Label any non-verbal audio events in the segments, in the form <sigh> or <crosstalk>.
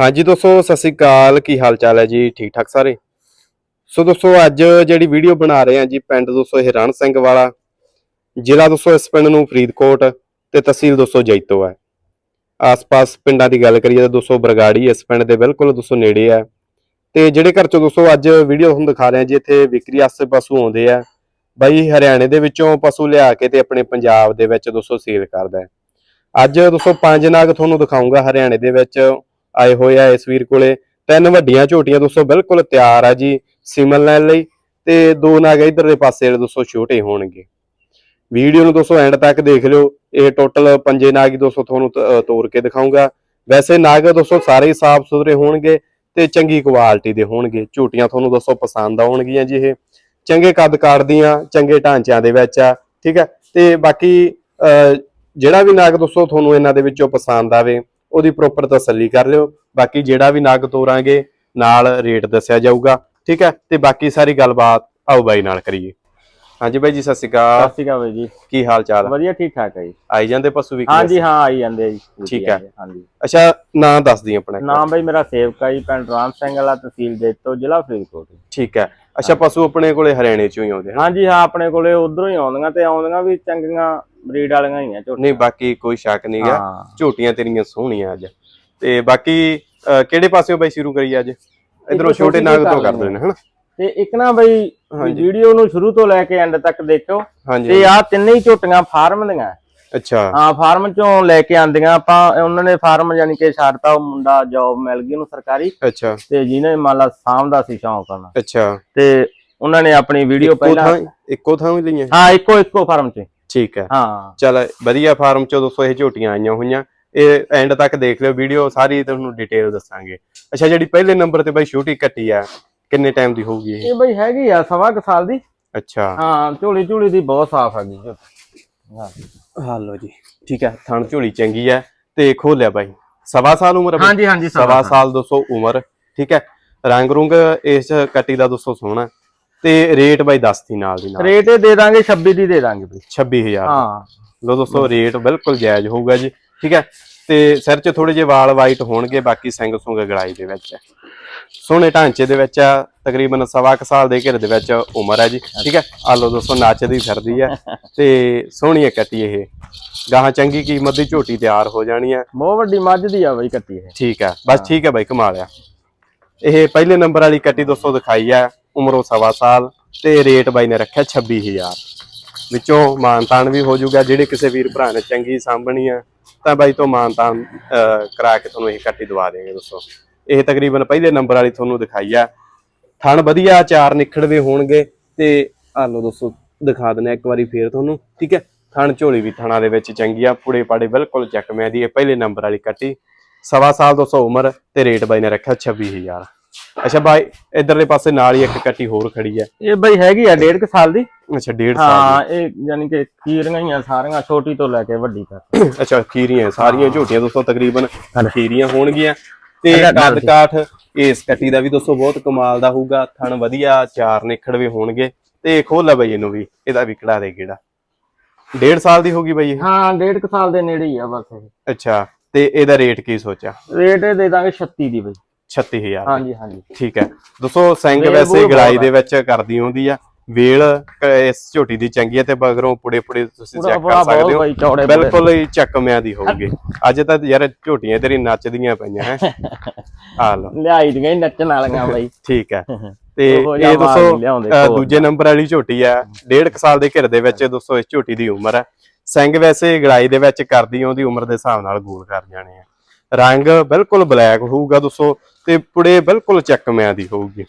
ਹਾਂਜੀ ਦੋਸਤੋ, ਸਤਿ ਸ੍ਰੀ ਅਕਾਲ। ਕੀ ਹਾਲ ਚਾਲ ਹੈ ਜੀ? ਠੀਕ ਠਾਕ ਸਾਰੇ? ਸੋ ਦੋਸਤੋ, ਅੱਜ ਜਿਹੜੀ ਵੀਡੀਓ ਬਣਾ ਰਹੇ ਹਾਂ ਜੀ, ਪਿੰਡ ਦੋਸਤੋ, ਇਹ ਰਣ ਸਿੰਘ ਵਾਲਾ। ਜ਼ਿਲ੍ਹਾ ਦੋਸਤੋ, ਇਸ ਪਿੰਡ ਨੂੰ ਫਰੀਦਕੋਟ ਤੇ ਤਹਿਸੀਲ ਦੋਸਤੋ, ਜੈਤੋ ਹੈ। ਆਸ-ਪਾਸ ਪਿੰਡਾਂ ਦੀ ਗੱਲ ਕਰੀਏ ਤਾਂ ਦੋਸਤੋ, ਬਰਗਾੜੀ ਇਸ ਪਿੰਡ ਦੇ ਬਿਲਕੁਲ ਦੋਸਤੋ ਨੇੜੇ ਹੈ। ਤੇ ਜਿਹੜੇ ਘਰ ਚੋਂ ਦੋਸਤੋ, ਅੱਜ ਵੀਡੀਓ ਤੁਹਾਨੂੰ ਦਿਖਾ ਰਹੇ ਹਾਂ ਜੀ, ਇੱਥੇ ਵਿਕਰੀ ਵਾਸਤੇ ਪਸ਼ੂ ਆਉਂਦੇ ਆ। ਬਾਈ, ਹਰਿਆਣੇ ਦੇ ਵਿੱਚੋਂ ਪਸ਼ੂ ਲਿਆ ਕੇ ਤੇ ਆਪਣੇ ਪੰਜਾਬ ਦੇ ਵਿੱਚ ਦੋਸਤੋ, ਸੇਲ ਕਰਦਾ ਅੱਜ ਦੋਸਤੋ, ਪੰਜ ਨਾਗ ਤੁਹਾਨੂੰ ਦਿਖਾਉਂਗਾ ਹਰਿਆਣੇ ਦੇ ਵਿੱਚ। ਆਏ ਹੋਏ ਆ ਇਸ ਵੀਰ ਕੋਲੇ। ਤਿੰਨ ਵੱਡੀਆਂ ਝੋਟੀਆਂ ਦੋਸਤੋ ਬਿਲਕੁਲ ਤਿਆਰ ਆ ਜੀ ਸਿਮਲ ਲੈਣ ਲਈ ਤੇ ਦੋ ਨਾਗ ਇਧਰ ਦੇ ਪਾਸੇ ਜਿਹੜੇ ਦੋਸਤੋ ਛੋਟੇ ਹੋਣਗੇ। ਵੀਡੀਓ ਨੂੰ ਦੋਸਤੋ ਐਂਡ ਤੱਕ ਦੇਖ ਲਿਓ। ਇਹ ਟੋਟਲ ਪੰਜੇ ਨਾਗ ਦੋਸਤੋ ਤੁਹਾਨੂੰ ਤੋੜ ਕੇ ਦਿਖਾਉਂਗਾ ਵੈਸੇ ਨਾਗ ਦੋਸਤੋ ਸਾਰੇ ਹੀ ਸਾਫ਼ ਸੁਥਰੇ ਹੋਣਗੇ ਤੇ ਚੰਗੀ ਕੁਆਲਿਟੀ ਦੇ ਹੋਣਗੇ। ਝੋਟੀਆਂ ਤੁਹਾਨੂੰ ਦੋਸਤੋ ਪਸੰਦ ਆਉਣਗੀਆਂ ਜੀ ਇਹ। ਚੰਗੇ ਕੱਦ ਕਾੜਦੀਆਂ ਚੰਗੇ ਢਾਂਚਿਆਂ ਦੇ ਵਿੱਚ ਆ ਠੀਕ ਹੈ ਤੇ ਬਾਕੀ ਅ, ਜਿਹੜਾ ਵੀ ਨਾਗ ਦੋਸਤੋ ਤੁਹਾਨੂੰ ਇਹਨਾਂ ਦੇ ਵਿੱਚੋਂ ਪਸੰਦ ਆਵੇ ਉਹਦੀ ਪ੍ਰੋਪਰ ਤਸੱਲੀ ਕਰ ਲਿਓ। ਬਾਕੀ ਜਿਹੜਾ ਵੀ ਨਗ ਤੋਰਾਂਗੇ ਨਾਲ ਰੇਟ ਦੱਸਿਆ ਜਾਊਗਾ ਠੀਕ ਹੈ? ਤੇ ਬਾਕੀ ਸਾਰੀ ਗੱਲਬਾਤ ਆਓ ਬਾਈ ਨਾਲ ਕਰੀਏ। ਹਾਂਜੀ ਬਾਈ ਜੀ ਸਤਿ ਸ਼੍ਰੀ ਅਕਾਲ। ਸਤਿ ਸ਼੍ਰੀ ਅਕਾਲ ਬਾਈ ਜੀ। ਕੀ ਹਾਲ ਚਾਲ? ਵਧੀਆ ਠੀਕ ਠਾਕ ਹੈ ਜੀ। ਆਈ ਜਾਂਦੇ ਪਸ਼ੂ ਵੀ ਹਾਂਜੀ ਹਾਂ ਆਈ ਜਾਂਦੇ ਜੀ। ਠੀਕ ਹੈ। ਹਾਂਜੀ। ਅੱਛਾ ਨਾਂ ਦੱਸ ਦੀ ਆਪਣਾ। ਨਾਮ ਬਾਈ ਮੇਰਾ ਸੇਵਕਾ ਜੀ ਪਿੰਡ ਰਾਮ ਸਿੰਘ ਵਾਲਾ ਤਹਿਸੀਲ ਜੈਤੋ ਜ਼ਿਲ੍ਹਾ ਫਰੀਦਕੋਟ। ਠੀਕ ਹੈ। ਅੱਛਾ ਪਸ਼ੂ ਆਪਣੇ ਕੋਲੇ ਹਰਿਆਣੇ ਚੋਂ ਹੀ ਆਉਂਦੇ ਹਨ? ਹਾਂਜੀ ਹਾਂ ਆਪਣੇ ਕੋਲੇ ਉਧਰੋਂ ਹੀ ਆਉਂਦੀਆਂ ਤੇ ਆਉਂਦੀਆਂ ਵੀ ਚੰਗੀਆਂ ਬਰੀਡ ਵਾਲੀਆਂ ਹੀ ਆ ਝੋਟੀਆਂ। ਨਹੀਂ ਬਾਕੀ ਕੋਈ ਸ਼ੱਕ ਨਹੀਂਗਾ ਹਾਂ। ਝੋਟੀਆਂ ਤੇਰੀਆਂ ਸੋਹਣੀਆਂ ਅੱਜ। ਤੇ ਬਾਕੀ ਅਹ, ਕਿਹੜੇ ਪਾਸਿਓਂ ਬਾਈ ਸ਼ੁਰੂ ਕਰੀਏ ਅੱਜ? ਇਧਰੋਂ ਛੋਟੇ ਛੋਟੀ ਨਾਗ ਤੋਂ ਕਰ ਨੇ ਹਨਾ? ਤੇ ਇੱਕ ਨਾ ਬਾਈ। ਵੀਡੀਓ ਨੂੰ ਸ਼ੁਰੂ ਤੋਂ ਲੈ ਕੇ ਐਂਡ ਤੱਕ ਦੇਖਿਓ। ਹਾਂਜੀ ਤੇ ਆ ਤਿੰਨੇ ਹੀ ਝੋਟੀਆਂ ਫਾਰਮ ਦੀਆਂ। ਅੱਛਾ। ਹਾਂ ਫਾਰਮ ਚੋਂ ਲੈ ਕੇ ਆਂਦੀਆਂ ਆਪਾਂ ਉਹਨਾਂ ਨੇ ਫਾਰਮ ਯਾਨੀ ਕਿ ਛੱਡਤਾ ਉਹ ਮੁੰਡਾ ਜੌਬ ਮਿਲ ਗਈ ਉਹਨੂੰ ਸਰਕਾਰੀ। ਅੱਛਾ। ਤੇ ਜਿਹਨੇ ਮੰਨ ਲਾ ਸਾਂਭਦਾ ਸੀ ਸ਼ੌਂਕ ਨਾਲ ਅੱਛਾ। ਤੇ ਉਹਨਾਂ ਨੇ ਆਪਣੀ ਵੀਡੀਓ ਇੱਕੋ ਪਹਿਲਾਂ ਥਾਂ ਇੱਕੋ ਥਾਂ ਹੀ ਲਈਆਂ ਹਾਂ ਇੱਕੋ ਇੱਕੋ ਫਾਰਮ 'ਚ ਠੀਕ ਹੈ। ਹਾਂ। ਚਲ ਵਧੀਆ ਫਾਰਮ ਚੋਂ ਦੋਸਤੋ ਇਹ ਝੋਟੀਆਂ ਆਈਆਂ ਹੋਈਆਂ। ਇਹ ਐਂਡ ਤੱਕ ਦੇਖ ਲਿਓ ਵੀਡੀਓ ਸਾਰੀ ਤੁਹਾਨੂੰ ਡਿਟੇਲ ਦੱਸਾਂਗੇ। ਅੱਛਾ ਜਿਹੜੀ ਪਹਿਲੇ ਨੰਬਰ ਤੇ ਬਾਈ ਛੋਟੀ ਕੱਟੀ ਆ ਕਿੰਨੇ ਟਾਈਮ ਦੀ ਹੋਊਗੀ ਇਹ? ਇਹ ਬਈ ਹੈਗੀ ਆ ਸਵਾ ਕੁ ਸਾਲ ਦੀ। ਅੱਛਾ। ਹਾਂ ਝੋਲੀ ਝੋਲੀ ਦੀ ਬਹੁਤ ਸਾਫ਼ ਹੈਗੀ ਹਾਂ ਹਾਂ ਲਓ ਜੀ। ਠੀਕ ਹੈ ਥਣ ਝੋਲੀ ਚੰਗੀ ਹੈ ਤੇ ਖੋਲਿਆ ਬਾਈ। ਸਵਾ ਸਾਲ ਉਮਰ ਆ ਬਾਈ? ਹਾਂਜੀ ਹਾਂਜੀ ਸਵਾ ਸਾਲ। 200 ਉਮਰ ਠੀਕ ਹੈ। ਰੰਗ ਰੁੰਗ ਇਸ ਕੱਟੀ ਦਾ 200 ਸੋਹਣਾ। ਤੇ ਰੇਟ ਬਾਈ ਦੱਸਤੀ ਨਾਲ ਦੀ ਨਾਲ। ਰੇਟ ਇਹ ਦੇ ਦਾਂਗੇ 26 ਦੀ ਦੇ ਦਾਂਗੇ ਬਈ। 26000 ਹਾਂ। ਲੋ ਦੋਸਤੋ ਰੇਟ ਬਿਲਕੁਲ ਜਾਇਜ਼ ਹੋਊਗਾ ਜੀ। ਠੀਕ ਹੈ? ਤੇ ਸਿਰ 'ਚ ਥੋੜੇ ਜਿਹੇ ਵਾਲ ਵਾਈਟ ਹੋਣਗੇ ਬਾਕੀ ਸਿੰਗ ਸੁੰਗ ਗੜਾਈ ਦੇ ਵਿੱਚ। ਹੈ ਸੋਹਣੇ ਢਾਂਚੇ ਦੇ ਵਿੱਚ ਆ ਤਕਰੀਬਨ ਸਵਾ ਕੁ ਸਾਲ ਦੇ ਘਿਰ ਦੇ ਵਿੱਚ ਉਮਰ ਹੈ ਜੀ। ਠੀਕ ਹੈ? ਆ ਲੋ ਦੋਸਤੋ ਨੱਚਦੀ ਫਿਰਦੀ ਹੈ। ਤੇ ਸੋਹਣੀ ਹੈ ਕੱਟੀ ਇਹ। ਗਾਹਾਂ ਚੰਗੀ ਕੀਮਤ ਦੀ ਝੋਟੀ ਤਿਆਰ ਹੋ ਜਾਣੀ ਹੈ। ਬਹੁਤ ਵੱਡੀ ਮੱਝ ਦੀ ਆ ਬਈ ਕੱਟੀ ਇਹ। ਠੀਕ ਹੈ। ਬਸ ਠੀਕ ਹੈ ਬਾਈ ਕਮਾਲ ਆ। ਇਹ ਪਹਿਲੇ ਨੰਬਰ ਵਾਲੀ ਕੱਟੀ ਦੋਸਤੋ ਦਿਖਾਈ ਹੈ। ਉਮਰੋਂ ਸਵਾ ਸਾਲ ਤੇ ਰੇਟ ਬਾਈ ਨੇ ਰੱਖਿਆ 26000 ਵਿੱਚੋਂ ਮਾਨਤਾਨ ਵੀ ਹੋ ਜਾਊਗਾ ਜਿਹੜੇ ਕਿਸੇ ਵੀਰ ਭਰਾ ਨੇ ਚੰਗੀ ਸਾਂਭਣੀ ਆ ਤਾਂ ਬਾਈ ਤੋਂ ਮਾਨਤਾਨ ਅਹ, ਕਰਾ ਕੇ ਤੁਹਾਨੂੰ ਇਹ ਕੱਟੀ ਦਵਾ ਦੇਵਾਂਗੇ ਦੋਸਤੋ। ਇਹ ਤਕਰੀਬਨ ਪਹਿਲੇ ਨੰਬਰ ਵਾਲੀ ਤੁਹਾਨੂੰ ਦਿਖਾਈ ਆ। ਥਣ ਵਧੀਆ ਚਾਰ ਨਿਖੜਵੇ ਹੋਣਗੇ ਤੇ ਆ ਲਓ ਦੋਸਤੋ ਦਿਖਾ ਦਿੰਦੇ ਇੱਕ ਵਾਰੀ ਫੇਰ ਤੁਹਾਨੂੰ ਠੀਕ ਹੈ? ਥਣ ਝੋਲੀ ਵੀ ਥਣਾ ਦੇ ਵਿੱਚ ਚੰਗੀ ਆ ਪੂੜੇ ਪਾੜੇ ਬਿਲਕੁਲ ਚੱਕ ਮੈਂ ਦੀ ਇਹ ਪਹਿਲੇ ਨੰਬਰ ਵਾਲੀ ਕੱਟੀ। ਸਵਾ ਸਾਲ 200 ਉਮਰ ਤੇ ਰੇਟ ਬਾਈ ਨੇ ਰੱਖਿਆ 26000 ਅੱਛਾ ਬਾਈ ਇਧਰਲੇ ਪਾਸੇ ਨਾਲ ਹੀ ਇੱਕ ਕੱਟੀ ਹੋਰ ਖੜੀ ਹੈ। ਇਹ ਬਈ ਹੈਗੀ ਆ ਡੇਢ ਕੁ ਸਾਲ ਦੀ? ਅੱਛਾ 1.5 ਸਾਲ ਹਾਂ ਇਹ ਯਾਨੀ ਕਿ ਖੀਰੀਆਂ ਹੀ ਆ ਸਾਰੀਆਂ ਛੋਟੀ ਤੋਂ ਲੈ ਕੇ ਵੱਡੀ ਤੱਕ। <clears throat> ਅੱਛਾ ਖੀਰੀਆਂ ਸਾਰੀਆਂ ਝੋਟੀਆਂ ਦੋਸਤੋ ਤਕਰੀਬਨ ਖੀਰੀਆਂ ਹੋਣਗੀਆਂ। ਤੇ ਕੱਦ ਕਾਠ ਇਸ ਕੱਟੀ ਦਾ ਵੀ ਦੋਸਤੋ ਬਹੁਤ ਕਮਾਲ ਦਾ ਹੋਊਗਾ। ਥਣ ਵਧੀਆ ਚਾਰ ਨਿਖੜਵੇ ਹੋਣਗੇ। ਤੇ ਖੋਲ ਲੈ ਬਾਈ ਇਹਨੂੰ ਵੀ ਇਹਦਾ ਵੀ ਕਢਾ ਦੇ ਕਿਹੜਾ 1.5 ਸਾਲ ਦੀ ਹੋਗੀ ਬਾਈ ਹਾਂ ਡੇਢ ਕੁ ਸਾਲ ਦੇ ਨੇੜੇ ਹੀ ਆ ਬਸ ਅੱਛਾ ਤੇ ਇਹਦਾ ਰੇਟ ਕੀ ਸੋਚਿਆ? ਰੇਟ ਦੇ ਦਾਂਗੇ 36 ਦੀ ਬਈ। 36000 ਹਾਂਜੀ ਹਾਂਜੀ। ਠੀਕ ਹੈ। ਦੋਸਤੋ ਸਿੰਘ ਵੈਸੇ ਗੜਾਈ ਦੇ ਵਿੱਚ ਕਰਦੀ ਹੁੰਦੀ ਆ। ਵੇਲ ਇਸ ਝੋਟੀ ਦੀ ਚੰਗੀ ਹੈ ਤੇ ਬਗਰੋਂ ਪੁੜੇ ਪੁੜੇ ਤੁਸੀਂ ਚੈੱਕ ਕਰ ਸਕਦੇ ਹੋ। ਬਿਲਕੁਲ ਹੀ ਚੱਕਮਿਆਂ ਦੀ ਹੋਊਗੀ। ਅੱਜ ਤਾਂ ਯਾਰ ਝੋਟੀਆਂ ਤੇਰੀ ਨੱਚਦੀਆਂ ਪਈਆਂ ਹੈ। ਆ ਲਓ। ਲਿਆਈ ਦੀਆਂ ਨੱਚਣ ਵਾਲੀਆਂ ਬਈ। ਠੀਕ ਹੈ। ਤੇ ਇਹ ਦੋਸਤੋ। ਦੂਜੇ ਨੰਬਰ ਵਾਲੀ ਝੋਟੀ ਆ। ਡੇਢ ਸਾਲ ਦੇ ਘਿਰ ਦੇ ਵਿੱਚ ਦੋਸਤੋ ਇਸ ਝੋਟੀ ਦੀ ਉਮਰ ਹੈ ਸਿੰਘ ਵੈਸੇ ਗੜਾਈ ਦੇ ਵਿੱਚ ਕਰਦੀ ਉਹਦੀ ਉਮਰ ਦੇ ਹਿਸਾਬ ਨਾਲ ਗੋਲ ਕਰ ਜਾਣੇ ਆ। ਰੰਗ ਬਿਲਕੁਲ ਬਲੈਕ ਹੋਊਗਾ ਦੋਸਤੋ ਤੇ ਪੁੜੇ ਬਿਲਕੁਲ ਚੱਕਮਿਆਂ ਦੀ ਹੋਊਗੀ।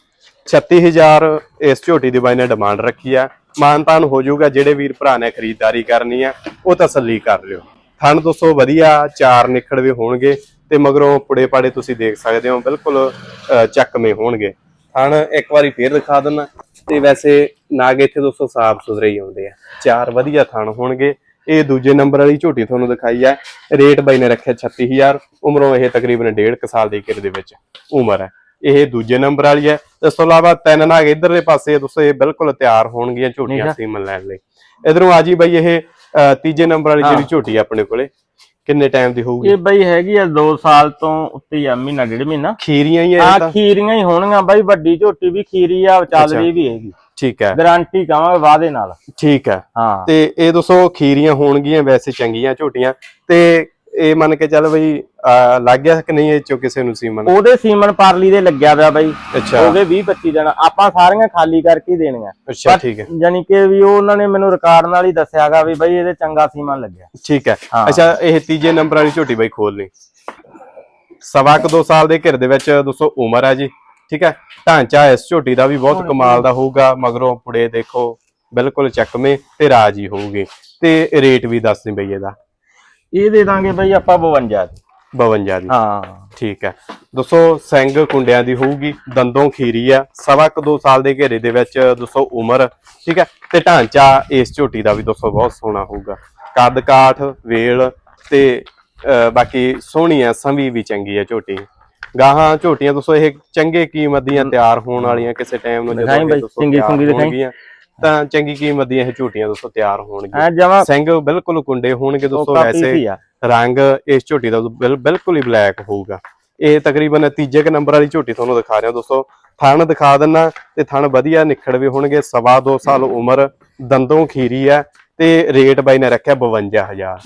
36000 ਇਸ ਝੋਟੀ ਦੀ ਬਾਈ ਨੇ ਡਿਮਾਂਡ ਰੱਖੀ ਆ। ਮਾਨਤਾਨ ਹੋ ਜਾਊਗਾ ਜਿਹੜੇ ਵੀਰ ਭਰਾ ਨੇ ਖਰੀਦਦਾਰੀ ਕਰਨੀ ਆ ਉਹ ਤਸੱਲੀ ਕਰ ਲਿਓ। ਥਣ ਦੋਸਤੋ ਵਧੀਆ ਚਾਰ ਨਿਖੜਵੇ ਹੋਣਗੇ ਤੇ ਮਗਰੋਂ ਪੁੜੇ ਪਾੜੇ ਤੁਸੀਂ ਦੇਖ ਸਕਦੇ ਹੋ ਬਿਲਕੁਲ ਅ, ਚੱਕਵੇਂ ਹੋਣਗੇ। ਥਣ ਇੱਕ ਵਾਰੀ ਫੇਰ ਦਿਖਾ ਦਿੰਨਾ ਤੇ ਵੈਸੇ ਨਾਗ ਇੱਥੇ ਦੋਸਤੋ ਸਾਫ਼ ਸੁਥਰੇ ਹੀ ਆਉਂਦੇ ਆ। ਚਾਰ ਵਧੀਆ ਥਣ ਹੋਣਗੇ। ਇਹ ਦੂਜੇ ਨੰਬਰ ਵਾਲੀ ਝੋਟੀ ਤੁਹਾਨੂੰ ਦਿਖਾਈ ਹੈ। ਰੇਟ ਬਾਈ ਨੇ ਰੱਖਿਆ 36000 ਉਮਰੋਂ ਇਹ ਤਕਰੀਬਨ 1.5 ਕੁ ਸਾਲ ਦੇ ਘਿਰ ਦੇ ਵਿੱਚ ਉਮਰ ਹੈ। ਇਹ ਦੂਜੇ ਨੰਬਰ ਵਾਲੀ ਹੈ। ਇਸ ਤੋਂ ਇਲਾਵਾ ਤਿੰਨ ਨਾਗ ਇਧਰਲੇ ਪਾਸੇ ਦੋਸਤੋ ਇਹ ਬਿਲਕੁਲ ਤਿਆਰ ਹੋਣਗੀਆਂ ਝੋਟੀਆਂ। ਸੀਮਨ ਲੈਣ ਲਈ। ਇਧਰੋਂ ਆ ਜੀ ਬਾਈ ਇਹ ਤੀਜੇ ਨੰਬਰ ਵਾਲੀ ਜਿਹੜੀ ਝੋਟੀ ਆ ਆਪਣੇ ਕੋਲੇ ਕਿੰਨੇ ਟਾਈਮ ਦੀ ਹੋਊਗੀ? ਇਹ ਬਈ ਹੈਗੀ ਆ 2 ਸਾਲ ਤੋਂ ਉੱਤੇ ਹੀ ਆ ਮਹੀਨਾ ਡੇਢ ਮਹੀਨਾ। ਖੀਰੀਆਂ ਹੀ ਆ ਖੀਰੀਆਂ ਹੀ ਹੋਣਗੀਆਂ ਬਾਈ ਵੱਡੀ ਝੋਟੀ ਵੀ ਖੀਰੀ ਆ ਚੱਲ ਰਹੀ ਵੀ ਹੈਗੀ। ਠੀਕ ਹੈ। ਗਾਰੰਟੀ ਕਹਾਂਗੇ ਵਾਅਦੇ ਨਾਲ। ਠੀਕ ਹੈ। ਹਾਂ। ਤੇ ਇਹ ਦੋਸਤੋ ਖੀਰੀਆਂ ਹੋਣਗੀਆਂ ਵੈਸੇ ਚੰਗੀਆਂ ਝੋਟੀਆਂ। ਤੇ ਇਹ ਮੰਨ ਕੇ ਚੱਲ ਬਈ ਲੱਗ ਗਿਆ ਕਿ ਨਹੀਂ ਇਹ ਚੋਂ ਕਿਸੇ ਨੂੰ ਸੀਮਨ? ਉਹਦੇ ਸੀਮਨ ਪਾਰਲੀ ਦੇ ਲੱਗਿਆ ਪਿਆ ਬਾਈ। ਗਏ 20 25 ਦਿਨ। ਆਪਾਂ ਸਾਰੀਆਂ ਖਾਲੀ ਕਰਕੇ ਦੇਣੀਆਂ। ਅੱਛਾ ਠੀਕ ਹੈ। ਯਾਨੀ ਕਿ ਵੀ ਉਹ ਉਹਨਾਂ ਨੇ ਮੈਨੂੰ ਰਿਕਾਰਡ ਨਾਲ ਹੀ ਦੱਸਿਆਗਾ ਵੀ ਬਾਈ ਇਹਦੇ ਚੰਗਾ ਸੀਮਨ ਲੱਗਿਆ। ਠੀਕ ਹੈ। ਅੱਛਾ ਇਹ ਤੀਜੇ ਨੰਬਰ ਵਾਲੀ ਝੋਟੀ ਬਾਈ ਖੋਲ ਲਈ। ਸਵਾ ਕੁ ਦੋ ਸਾਲ ਦੇ ਘਿਰ ਦੇ ਵਿੱਚ ਦੋਸਤੋ ਉਮਰ ਹੈ ਜੀ? ਠੀਕ ਹੈ? ਢਾਂਚਾ ਇਸ ਝੋਟੀ ਦਾ ਵੀ ਬਹੁਤ ਕਮਾਲ ਦਾ ਹੋਊਗਾ। ਮਗਰੋਂ ਪੁੜੇ ਦੇਖੋ ਬਿਲਕੁਲ ਚੱਕਵੇਂ ਤੇ ਰਾਜੀ ਹੋਊਗੀ। ਤੇ ਰੇਟ ਵੀ ਦੱਸ ਦੇ ਬਈ ਇਹਦਾ। ਇਹ ਦੇ ਦਾਂਗੇ ਬਾਈ ਆਪਾਂ 52 ਦੀ। 52 ਦੀ। ਹਾਂ। ਠੀਕ ਹੈ। ਦੋਸਤੋ ਸਿੰਘ ਕੁੰਡਿਆਂ ਦੀ ਹੋਊਗੀ ਦੰਦੋਂ ਖੀਰੀ ਆ। ਸਵਾ ਕੁ ਦੋ ਸਾਲ ਦੇ ਘੇਰੇ ਦੇ ਵਿੱਚ ਦੋਸਤੋ ਉਮਰ। ਠੀਕ ਹੈ? ਤੇ ਢਾਂਚਾ ਇਸ ਝੋਟੀ ਦਾ ਵੀ ਦੋਸਤੋ ਬਹੁਤ ਸੋਹਣਾ ਹੋਊਗਾ। ਕੱਦ ਕਾਠ ਵੇਲ ਤੇ ਬਾਕੀ ਸੋਹਣੀ ਆ ਸੰਵੀ ਵੀ ਚੰਗੀ ਆ ਝੋਟੀ। ਗਾਹਾਂ ਝੋਟੀਆਂ ਦੋਸਤੋ ਇਹ ਚੰਗੇ ਕੀਮਤ ਦੀਆਂ ਤਿਆਰ ਹੋਣ ਵਾਲੀਆਂ ਕਿਸੇ ਟਾਈਮ ਨੂੰ ਦਿਖਾਈ ਇਹ ਬਾਈ, ਦੋਸਤੋ ਸਿੰਗੀ ਤਿਆਰ ਸੁੰਗੀ ਦਿਖਾਈ। ਹੋਣਗੀਆਂ, ਤਾਂ ਚੰਗੀ ਕੀਮਤ ਦੀਆਂ ਇਹ ਝੋਟੀਆਂ ਦੋਸਤੋ ਤਿਆਰ ਹੋਣਗੀਆਂ। ਸਿੰਘ ਬਿਲਕੁਲ ਕੁੰਡੇ ਹੋਣਗੇ ਦੋਸਤੋ ਵੈਸੇ ਰੰਗ ਇਸ ਝੋਟੀ ਦਾ ਬਿਲ- ਬਿਲਕੁਲ ਹੀ ਬਲੈਕ ਹੋਊਗਾ। ਇਹ ਤਕਰੀਬਨ ਤੀਜੇ ਕ ਨੰਬਰ ਵਾਲੀ ਝੋਟੀ ਤੁਹਾਨੂੰ ਦਿਖਾ ਰਿਹਾ ਦੋਸਤੋ। ਥਣ ਦਿਖਾ ਦਿੰਨਾ ਤੇ ਥਣ ਵਧੀਆ ਨਿਖੜਵੇ ਹੋਣਗੇ ਸਵਾ ਦੋ ਸਾਲ ਉਮਰ ਦੰਦੋਂ ਖੀਰੀ ਹੈ ਤੇ ਰੇਟ ਬਾਈ ਨੇ ਰੱਖਿਆ 52000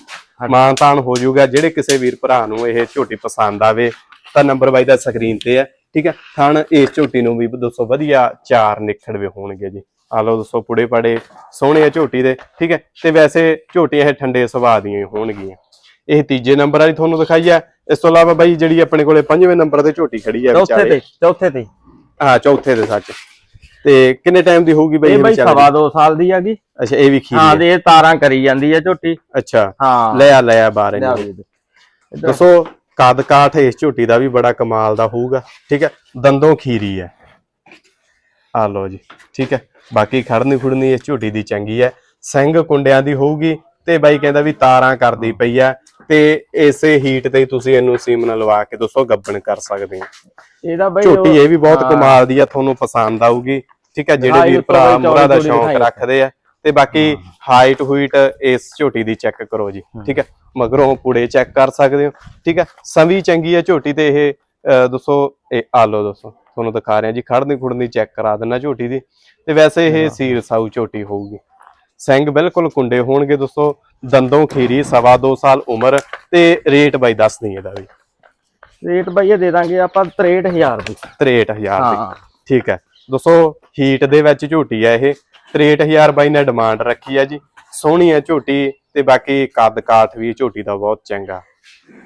ਮਾਨਤਾਨ ਹੋ ਜਾਊਗਾ ਜਿਹੜੇ ਕਿਸੇ ਵੀਰ ਭਰਾ ਨੂੰ ਇਹ ਝੋਟੀ ਪਸੰਦ ਆਵੇ ਤਾਂ ਨੰਬਰ ਬਾਈ ਦਾ ਸਕਰੀਨ ਤੇ ਹੈ ਠੀਕ ਹੈ? ਥਣ ਇਸ ਝੋਟੀ ਨੂੰ ਵੀ ਦੋਸਤੋ ਵਧੀਆ ਚਾਰ ਨਿਖੜਵੇ ਹੋਣਗੇ ਜੀ। ਆ ਲਓ ਦੋਸਤੋ ਪੁੜੇ ਪੜੇ ਸੋਹਣੇ ਆ ਝੋਟੀ ਦੇ ਠੀਕ ਹੈ? ਤੇ ਵੈਸੇ ਝੋਟੀਆਂ ਇਹ ਠੰਡੇ ਸੁਭਾਅ ਦੀਆਂ ਹੀ ਹੋਣਗੀਆਂ। ਇਹ ਤੀਜੇ ਨੰਬਰ ਵਾਲੀ ਤੁਹਾਨੂੰ ਦਿਖਾਈ ਆ। ਇਸ ਤੋਂ ਇਲਾਵਾ ਬਾਈ ਜਿਹੜੀ ਆਪਣੇ ਕੋਲੇ ਪੰਜਵੇਂ ਨੰਬਰ ਤੇ ਝੋਟੀ ਖੜੀ ਆ ਚੌਥੇ ਤੇ ਚੌਥੇ ਤੇ। ਹਾਂ ਚੌਥੇ ਦੇ ਸੱਚ। ਤੇ ਕਿੰਨੇ ਟਾਈਮ ਦੀ ਹੋਊਗੀ ਬਾਈ ਇਹ ਬਾਈ ਸਵਾ ਦੋ ਸਾਲ ਦੀ ਹੈਗੀ ਅੱਛਾ ਇਹ ਵੀ ਖੀਰੀ ਹਾਂ ਹੈ ਤੇ ਇਹ ਤਾਰਾਂ ਕਰੀ ਜਾਂਦੀ ਆ ਝੋਟੀ। ਅੱਛਾ। ਹਾਂ। ਲੈ ਆ ਲੈ ਆ ਬਾਹਰ। ਦੱਸੋ ਕਦ ਕਾਠ ਇਸ ਝੋਟੀ ਦਾ ਵੀ ਬੜਾ ਕਮਾਲ ਦਾ ਹੋਊਗਾ ਠੀਕ ਹੈ? ਦੰਦੋਂ ਖੀਰੀ ਹੈ। ਆ ਲਓ ਜੀ ਠੀਕ ਹੈ? ਬਾਕੀ ਖੜਨੀ ਖੁੜਨੀ ਇਸ ਝੋਟੀ ਦੀ ਚੰਗੀ ਹੈ। ਸਿੰਘ ਕੁੰਡਿਆਂ ਦੀ ਹੋਊਗੀ ਤੇ ਬਾਈ ਕਹਿੰਦਾ ਵੀ ਤਾਰਾਂ ਕਰਦੀ ਪਈ ਆ ਤੇ ਇਸੇ ਹੀਟ ਤੇ ਹੀ ਤੁਸੀਂ ਇਹਨੂੰ ਸੀਮਨ ਲਵਾ ਕੇ ਦੋਸਤੋ ਗੱਬਣ ਕਰ ਸਕਦੇ ਹੋ। ਇਹਦਾ ਬਾਈ ਝੋਟੀ ਇਹ ਵੀ ਬਹੁਤ ਹਾਂ। ਕਮਾਲ ਦੀ ਆ ਤੁਹਾਨੂੰ ਪਸੰਦ ਆਊਗੀ ਠੀਕ ਹੈ? ਜਿਹੜੇ ਵੀਰ ਭਰਾ ਮੋਹਰਾ ਦਾ ਸ਼ੌਂਕ ਰੱਖਦੇ ਆ। ਤੇ ਬਾਕੀ ਹਾਈਟ ਹੂਈਟ ਇਸ ਝੋਟੀ ਦੀ ਚੈੱਕ ਕਰੋ ਜੀ ਠੀਕ ਹੈ? ਮਗਰੋਂ ਪੁੜੇ ਚੈੱਕ ਕਰ ਸਕਦੇ ਹੋ ਠੀਕ ਹੈ? ਸੰਵੀ ਚੰਗੀ ਹੈ ਝੋਟੀ ਤੇ ਇਹ ਅਹ, ਦੱਸੋ ਇਹ ਆ ਲਓ ਦੋਸਤੋ ਤੁਹਾਨੂੰ ਦਿਖਾ ਰਿਹਾ ਜੀ ਖੜਨੀ ਖੁੜਨੀ ਚੈੱਕ ਕਰਾ ਦਿੰਨਾ ਝੋਟੀ ਦੀ ਤੇ ਵੈਸੇ ਇਹ ਸੀਰ ਸਾਊ ਝੋਟੀ ਹੋਊਗੀ। ਸਿੰਘ ਬਿਲਕੁਲ ਕੁੰਡੇ ਹੋਣਗੇ ਦੋਸਤੋ ਦੰਦੋਂ ਖੀਰੀ ਸਵਾ ਦੋ ਸਾਲ ਉਮਰ ਤੇ ਰੇਟ ਬਾਈ ਦੱਸ ਨਹੀਂ ਇਹਦਾ ਵੀ। ਰੇਟ ਬਾਈ ਇਹ ਦੇ ਦਾਂਗੇ ਆਪਾਂ 63000 ਦੀ। 63000 ਦੀ ਠੀਕ ਹੈ। ਦੋਸਤੋ ਹੀਟ ਦੇ ਵਿੱਚ ਝੋਟੀ ਹੈ ਇਹ 63000 ਬਾਈ ਨੇ ਡਿਮਾਂਡ ਰੱਖੀ ਹੈ ਜੀ। ਸੋਹਣੀ ਹੈ ਝੋਟੀ ਤੇ ਬਾਕੀ ਕੱਦ ਕਾਠ ਵੀ ਝੋਟੀ ਦਾ ਬਹੁਤ ਚੰਗਾ।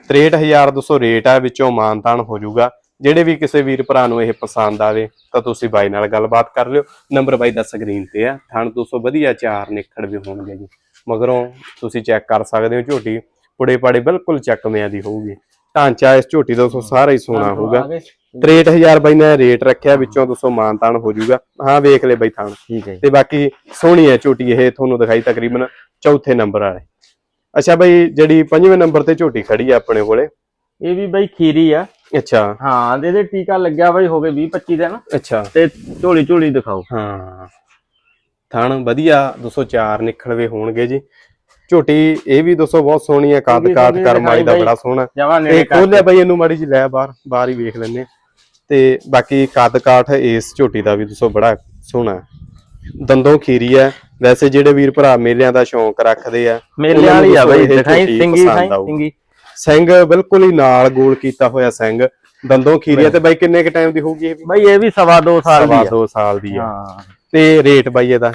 63000 ਦੋਸਤੋ ਰੇਟ ਹੈ ਵਿੱਚੋਂ ਮਾਨਤਾਨ ਹੋ ਜਾਊਗਾ। ਜਿਹੜੇ ਵੀ ਕਿਸੇ ਵੀਰ ਭਰਾ ਨੂੰ ਇਹ ਪਸੰਦ ਆਵੇ ਤਾਂ ਤੁਸੀਂ ਬਾਈ ਨਾਲ ਗੱਲਬਾਤ ਕਰ ਲਿਓ। ਨੰਬਰ ਬਾਈ ਦਾ ਸਕਰੀਨ ਤੇ ਆ। ਥਣ ਦੋਸਤੋ ਵਧੀਆ ਚਾਰ ਨਿਖੜ ਵੀ ਹੋਣਗੇ ਜੀ। ਮਗਰੋਂ ਤੁਸੀਂ ਚੈੱਕ ਕਰ ਸਕਦੇ ਹੋ ਝੋਟੀ। ਪੁੜੇ ਪਾੜੇ ਬਿਲਕੁਲ ਚੱਕਵਿਆਂ ਦੀ ਹੋਊਗੀ। ਢਾਂਚਾ ਇਸ ਝੋਟੀ ਦਾ ਸਾਰਾ ਹੀ ਸੋਹਣਾ ਹੋਊਗਾ। 63000 ਬਾਈ ਨੇ ਰੇਟ ਰੱਖਿਆ ਵਿੱਚੋਂ ਦੋਸਤੋ ਮਾਨਤਾਨ ਹੋ ਜਾਊਗਾ। ਹਾਂ ਵੇਖ ਲੈ ਬਾਈ ਥਾਣ ਠੀਕ ਹੈ। ਤੇ ਬਾਕੀ ਸੋਹਣੀ ਹੈ ਝੋਟੀ ਇਹ ਤੁਹਾਨੂੰ ਦਿਖਾਈ ਤਕਰੀਬਨ ਚੌਥੇ ਨੰਬਰ ਵਾਲੇ। ਅੱਛਾ ਬਾਈ ਜਿਹੜੀ ਪੰਜਵੇਂ ਨੰਬਰ ਤੇ ਝੋਟੀ ਖੜੀ ਆ ਆਪਣੇ ਕੋਲੇ। ਇਹ ਵੀ ਬਾਈ ਖੀਰੀ ਆ। ਅੱਛਾ। ਹਾਂ ਇਹਦੇ ਟੀਕਾ ਲੱਗਿਆ ਬਾਈ ਹੋ ਗਏ 20 25 ਦਿਨ। ਅੱਛਾ। ਤੇ ਝੋਲੀ ਝੋਲੀ ਦਿਖਾਓ। ਹਾਂ। ਥਣ ਵਧੀਆ 204 ਨਿਖਲਵੇ ਹੋਣਗੇ ਜੀ। ਝੋਟੀ ਇਹ ਵੀ ਦੋਸਤੋ ਬਹੁਤ ਸੋਹਣੀ ਹੈ ਕੱਦ ਸੋਹਣੀ ਕਰਮਾਈ ਦਾ ਬੜਾ ਸੋਹਣਾ। ਤੇ ਖੋਲਿਆ ਬਾਈ ਇਹਨੂੰ ਮਾੜੀ ਜੀ ਲੈ ਬਾਹਰ ਬਾਹਰ ਹੀ ਵੇਖ ਲੈਨੇ। ਤੇ ਬਾਕੀ ਕੱਦ ਕਾਠ ਇਸ ਝੋਟੀ ਦਾ ਵੀ ਦੋਸਤੋ ਬੜਾ ਸੋਹਣਾ। ਦੰਦੋਂ ਖੀਰੀ ਹੈ। ਵੈਸੇ ਜਿਹੜੇ ਵੀਰ ਭਰਾ ਮੇਲਿਆਂ ਦਾ ਸ਼ੌਂਕ ਰੱਖਦੇ ਆ ਮੇਲੇ ਉਹਨਾਂ ਨੂੰ ਵਾਲੀ ਆ ਬਾਈ ਦਿਖਾਈ ਸਿੰਗੀ। ਸਿੰਗੀ। ਸਿੰਘ ਬਿਲਕੁਲ ਹੀ ਨਾਲ ਗੋਲ ਕੀਤਾ ਹੋਇਆ ਸਿੰਘ ਦੰਦੋਂ ਖੀਰੀ ਹੈ ਤੇ ਬਾਈ ਕਿੰਨੇ ਕ ਟਾਈਮ ਦੀ ਹੋਊਗੀ ਇਹ ਬਾਈ ਇਹ ਵੀ ਸਵਾ ਦੋ ਸਾਲ ਦੀ ਸਵਾ ਆ ਦੋ ਸਾਲ ਦੀ ਹਾਂ। ਤੇ ਰੇਟ ਬਾਈ ਇਹਦਾ?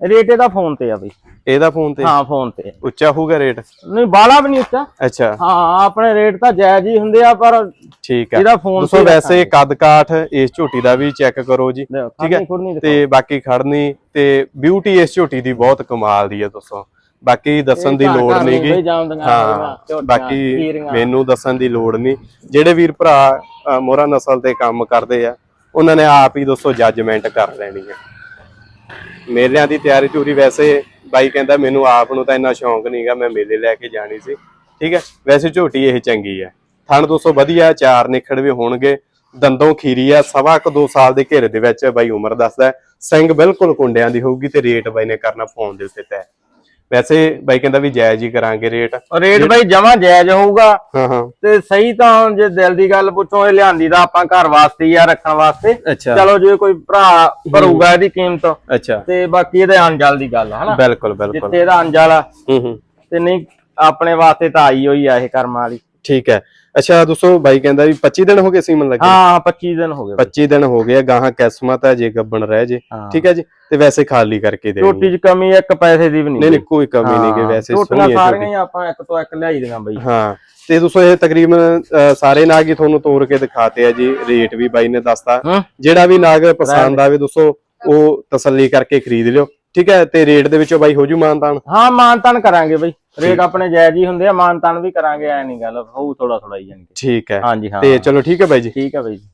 ਰੇਟ ਇਹਦਾ ਫੋਨ ਤੇ ਆ ਬਾਈ। ਇਹਦਾ ਫੋਨ ਤੇ? ਹਾਂ ਫੋਨ ਤੇ। ਆ। ਉੱਚਾ ਹੋਊਗਾ ਰੇਟ? ਨਹੀਂ ਬਾਲਾ ਵੀ ਨਹੀਂ ਉੱਚਾ। ਅੱਛਾ। ਹਾਂ ਆਪਣੇ ਰੇਟ ਤਾਂ ਜਾਇਜ਼ ਹੀ ਹੁੰਦੇ ਆ ਪਰ ਠੀਕ ਹੈ ਇਹਦਾ ਫੋਨ ਦੋਸਤੋ ਵੈਸੇ ਕੱਦ ਕਾਠ ਇਸ ਝੋਟੀ ਦਾ ਵੀ ਚੈੱਕ ਕਰੋ ਜੀ ਠੀਕ ਹੈ ਤੇ ਬਾਕੀ ਖੜਨੀ ਤੇ ਬਿਊਟੀ ਇਸ ਝੋਟੀ ਦੀ ਬਹੁਤ ਕਮਾਲ ਦੀ ਹੈ ਦੋਸਤੋ ਬਾਕੀ ਦੱਸਣ ਦੀ ਲੋੜ ਨਹੀਂਗੀ ਹਾਂ ਬਾਕੀ ਮੈਨੂੰ ਦੱਸਣ ਦੀ ਲੋੜ ਨਹੀਂ। ਜਿਹੜੇ ਵੀਰ ਭਰਾ ਅ, ਮੋਹਰਾ ਨਸਲ ਤੇ ਕੰਮ ਕਰਦੇ ਆ ਉਹਨਾਂ ਨੇ ਆਪ ਹੀ ਦੋਸਤੋ ਜੱਜਮੈਂਟ ਕਰ ਲੈਣੀ ਹੈ ਮੇਲਿਆਂ ਦੀ ਤਿਆਰੀ ਤੂਰੀ ਵੈਸੇ ਬਾਈ ਕਹਿੰਦਾ ਮੈਨੂੰ ਆਪ ਨੂੰ ਤਾਂ ਇੰਨਾ ਸ਼ੌਂਕ ਨਹੀਂਗਾ ਮੈਂ ਮੇਲੇ ਲੈ ਕੇ ਜਾਣੀ ਸੀ। ਠੀਕ ਹੈ? ਵੈਸੇ ਝੋਟੀ ਇਹ ਚੰਗੀ ਹੈ। ਥਣ ਦੋਸਤੋ ਵਧੀਆ, ਚਾਰ ਨਿਖੜ ਵੀ ਹੋਣਗੇ। ਦੰਦੋਂ ਖੀਰੀ ਆ, ਸਵਾ ਕੁ ਦੋ ਸਾਲ ਦੇ ਘੇਰੇ ਦੇ ਵਿੱਚ ਬਾਈ ਉਮਰ ਦੱਸਦਾ ਸਿੰਘ ਬਿਲਕੁਲ ਕੁੰਡਿਆਂ ਦੀ ਹੋਊਗੀ ਤੇ ਰੇਟ ਬਾਈ ਨੇ ਕਰਨਾ ਫੋਨ ਦੇ ਉੱਤੇ ਤੈਅ ਵੈਸੇ ਬਾਈ ਕਹਿੰਦਾ ਵੀ ਜਾਇਜ਼ ਹੀ ਕਰਾਂਗੇ ਰੇਟ। ਰੇਟ ਬਾਈ ਜਮਾ ਜਾਇਜ਼ ਹੋਊਗਾ। ਹਾਂ ਹਾਂ। ਤੇ ਸਹੀ ਤਾਂ ਜੇ ਦਿਲ ਦੀ ਗੱਲ ਪੁੱਛੋ ਇਹ ਲਿਆਂਦੀ ਦਾ ਆਪਾਂ ਘਰ ਵਾਸਤੇ ਹੀ ਆ ਰੱਖਣ ਵਾਸਤੇ। ਅੱਛਾ। ਚਲੋ ਜੇ ਕੋਈ ਭਰਾ ਭਰੂਗਾ ਇਹਦੀ ਕੀਮਤ ਅੱਛਾ। ਤੇ ਬਾਕੀ ਇਹਦੇ ਅੰਜਲ ਦੀ ਗੱਲ ਆ ਹਨਾ? ਬਿਲਕੁਲ ਬਿਲਕੁਲ। ਜਿੱਥੇ ਇਹਦਾ ਅੰਜਲ ਆ ਹੂੰ ਹੂੰ। ਤੇ ਨਹੀਂ ਆਪਣੇ ਵਾਸਤੇ ਤਾਂ ਆਈ ਹੋਈ ਆ ਇਹ ਕਰਮਾਂ ਵਾਲੀ। ਠੀਕ ਹੈ। ਅੱਛਾ ਦੋਸਤੋ ਬਾਈ ਕਹਿੰਦਾ ਵੀ 25 ਦਿਨ ਹੋ ਗਏ ਸੀਮਨ ਲੱਗੇ। ਹਾਂ 25 ਦਿਨ ਹੋ ਗਏ ਬਾਈ। 25 ਦਿਨ ਹੋ ਗਏ ਗਾਹਾਂ ਕਿਸਮਤ ਹੈ ਜੇ ਗੱਬਣ ਰਹਿ ਜੇ। ਠੀਕ ਹੈ ਜੀ? ਤੇ ਵੈਸੇ ਖਾਲੀ ਕਰਕੇ ਦੇ ਝੋਟੀ 'ਚ ਕਮੀ ਇੱਕ ਪੈਸੇ ਦੀ ਵੀ ਨਹੀਂ ਨਹੀਂ ਨਹੀਂ ਕੋਈ ਕਮੀ ਨਹੀਂ ਗੀ ਵੈਸੇ ਹੈ ਸਾਰੀਆਂ ਆਪਾਂ ਇੱਕ ਤੋਂ ਇੱਕ ਲਿਆਈ ਦੀਆਂ ਬਾਈ। ਹਾਂ ਤੇ ਦੋਸਤੋ ਇਹ ਤਕਰੀਬਨ ਸਾਰੇ ਨਾਗ ਹੀ ਤੁਹਾਨੂੰ ਤੋੜ ਕੇ ਦਿਖਾਤੇ ਆ ਜੀ ਰੇਟ ਵੀ ਬਾਈ ਨੇ ਦੱਸਤਾ। ਜਿਹੜਾ ਵੀ ਨਾਗ ਪਸੰਦ ਆਵੇ ਦੋਸਤੋ ਉਹ ਤਸੱਲੀ ਕਰਕੇ ਖਰੀਦ ਲਿਓ। ਠੀਕ ਹੈ ਤੇ ਰੇਟ ਦੇ ਵਿੱਚੋਂ ਬਾਈ ਹੋ ਜੂ ਮਾਨਤਾਨ? ਹਾਂ ਮਾਨਤਾਨ ਕਰਾਂਗੇ ਬਾਈ। ਰੇਟ ਆਪਣੇ ਜਾਇਜ਼ ਹੀ ਹੁੰਦੇ ਆ ਮਾਨਤਾਨ ਵੀ ਕਰਾਂਗੇ ਐ ਨਹੀਂ ਗੱਲ ਹੋਊ ਥੋੜਾ ਥੋੜਾ ਹੀ ਜਾਨੀ ਕਿ। ਠੀਕ ਹੈ। ਹਾਂਜੀ ਹਾਂ। ਤੇ ਚਲੋ ਠੀਕ ਹੈ ਬਾਈ ਜੀ। ਠੀਕ ਹੈ ਬਾਈ ਜੀ।